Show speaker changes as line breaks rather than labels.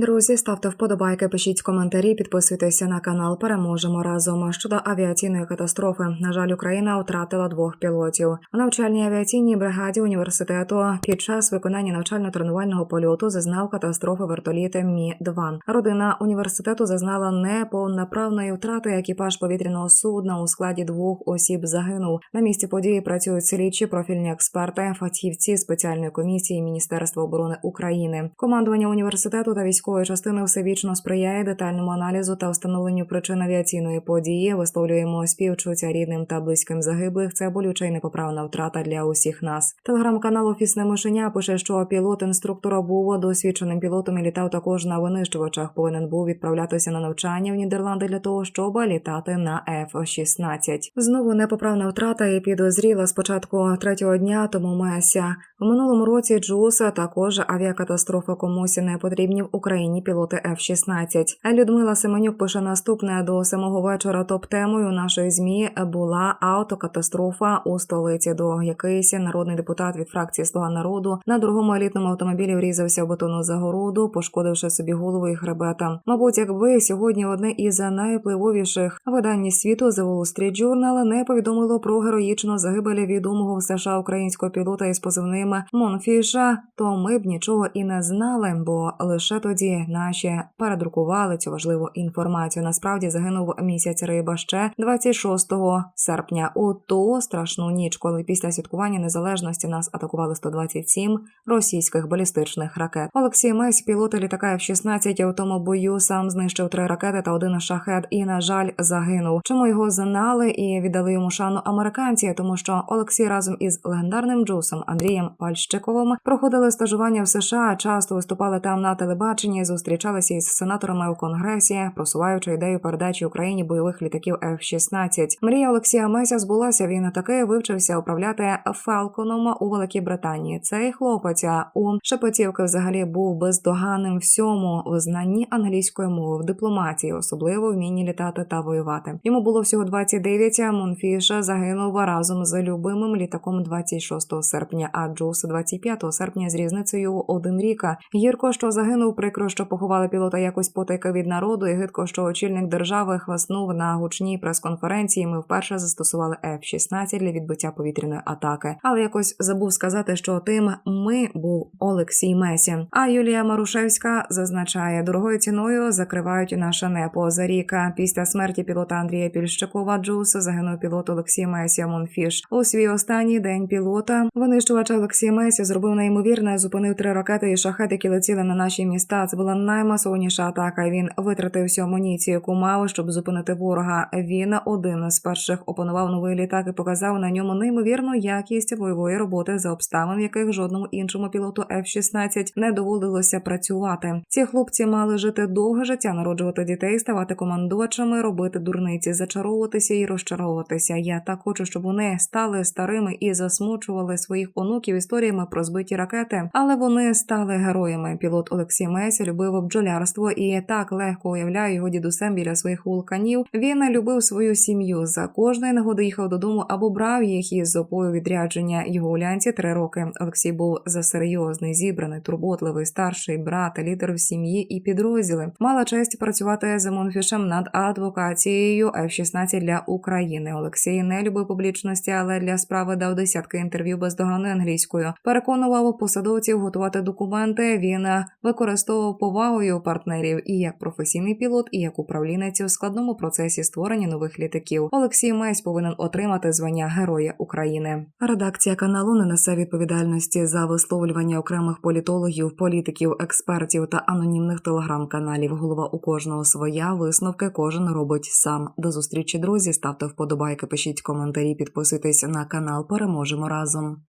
Друзі, ставте вподобайки, пишіть коментарі, підписуйтеся на канал. Переможемо разом. Щодо авіаційної катастрофи. На жаль, Україна втратила двох пілотів. У навчальній авіаційній бригаді університету під час виконання навчально-тренувального польоту зазнав катастрофи вертоліт Мі 2 Родина університету зазнала неповноправної втрати. Екіпаж повітряного судна у складі двох осіб загинув. На місці події працюють слідчі, профільні експерти, фахівці спеціальної комісії Міністерства оборони України. Командування університету та військової частини всебічно сприяє детальному аналізу та встановленню причин авіаційної події. Висловлюємо співчуття рідним та близьким загиблих. Це болюча і непоправна втрата для усіх нас. Телеграм-канал Офісне мишеня пише, що пілот інструктора був досвідченим пілотом і літав також на винищувачах. Повинен був відправлятися на навчання в Нідерланди для того, щоб літати на F-16. Знову непоправна втрата і підозріла спочатку третього дня тому Меся. В минулому році Джуса також авіакатастрофа комусь не потрібні в Україні пілоти F-16. Людмила Семенюк пише наступне до самого вечора. Топ-темою нашої змі була автокатастрофа у столиці. До якийсь народний депутат від фракції Слуга народу на другому елітному автомобілі врізався в бетонну загороду, пошкодивши собі голову і хребета. Мабуть, якби сьогодні одне із найвпливовіших видань світу The Wall Street Journal не повідомило про героїчну загибель відомого в США українського пілота із позивним Монфіша, то ми б нічого і не знали, бо лише тоді наші передрукували цю важливу інформацію. Насправді загинув місяць риба ще 26 серпня. У ту страшну ніч, коли після святкування незалежності нас атакували 127 російських балістичних ракет. Олексій Месь, пілот літака F-16 у тому бою, сам знищив три ракети та один шахет, і на жаль, загинув. Чому його знали і віддали йому шану американці? Тому що Олексій разом із легендарним Джусом Андрієм Пальщиковим проходили стажування в США, часто виступали там на телебаченні, зустрічалися із сенаторами у конгресі, просуваючи ідею передачі Україні бойових літаків F-16. Мрія Олексія Меся збулася. Він таки вивчився управляти Фалконом у Великій Британії. Цей хлопець у Шепетівки взагалі був бездоганним всьому в знанні англійської мови в дипломатії, особливо вмінні літати та воювати. Йому було всього 29, а Монфіша загинув разом з любимим літаком 26 серпня, а Джус 25 серпня з різницею один рік. Гірко, що загинув, прикро, що поховали пілота якось потайка від народу, і гидко, що очільник держави хваснув на гучній прес-конференції. Ми вперше застосували F-16 для відбиття повітряної атаки. Але якось забув сказати, що тим ми був Олексій Месі. А Юлія Марушевська зазначає, дорогою ціною закривають наше небо. За рік після смерті пілота Андрія Пільщикова Джус загинув пілот Олексій Месі Монфіш. У свій останній день пілота винищувач Олексій Месі зробив неймовірне, зупинив три ракети і шахет, які летіли на наші міста. Це була наймасовніша атака. Він витратив всю амуніцію, яку мав, щоб зупинити ворога. Він один з перших опанував новий літак і показав на ньому неймовірну якість бойової роботи за обставин, яких жодному іншому пілоту F-16 не доводилося працювати. Ці хлопці мали жити довге життя, народжувати дітей, ставати командувачами, робити дурниці, зачаровуватися і розчаровуватися. Я так хочу, щоб вони стали старими і засмучували своїх онуків історіями про збиті ракети, але вони стали героями. Пілот Олексій Месі любив бджолярство і так легко уявляю його дідусем біля своїх вулканів. Він любив свою сім'ю. За кожної нагоди їхав додому або брав їх із опою відрядження. Його улянці три роки. Олексій був за серйозний, зібраний, турботливий, старший брат, лідер в сім'ї і підрозділи. Мала честь працювати з Монфішем над адвокацією F-16 для України. Олексій не любив публічності, але для справи дав десятки інтерв'ю бездоганною англійською. Переконував посадовців готувати документи. Він використовував повагою партнерів і як професійний пілот, і як управлінець у складному процесі створення нових літаків. Олексій Месь повинен отримати звання Героя України. Редакція каналу не несе відповідальності за висловлювання окремих політологів, політиків, експертів та анонімних телеграм-каналів. Голова у кожного своя висновки кожен робить сам. До зустрічі, друзі. Ставте вподобайки, пишіть коментарі, підписуйтесь на канал. Переможемо разом.